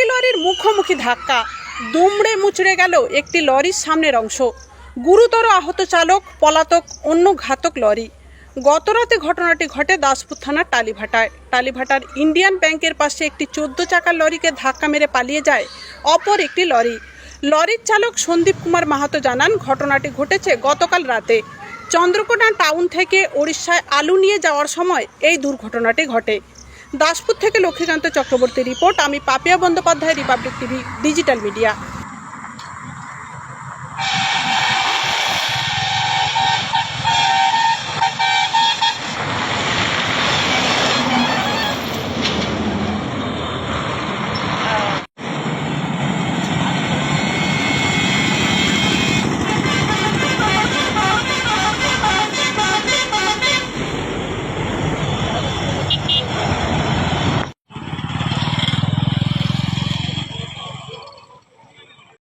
দুই লরির মুখোমুখি ধাক্কা। দুমড়ে মুচড়ে গেল একটি লরির সামনের অংশ। গুরুতর আহত চালক, পলাতক, অন্য ঘাতক লরি। গতরাতে ঘটনাটি ঘটে দাসপুর থানার টালিভাটায়। টালিভাটার ইন্ডিয়ান ব্যাংকের পাশে একটি চোদ্দ চাকার লরিকে ধাক্কা মেরে পালিয়ে যায় অপর একটি লরি। লরির চালক সন্দীপ কুমার মাহাতো জানান, ঘটনাটি ঘটেছে গতকাল রাতে। চন্দ্রকোনা টাউন থেকে ওড়িশায় আলু নিয়ে যাওয়ার সময় এই দুর্ঘটনাটি ঘটে। দাসপুর থেকে লক্ষ্মীকান্ত চক্রবর্তী রিপোর্ট। আমি Papiya Bandyopadhyay republic TV digital media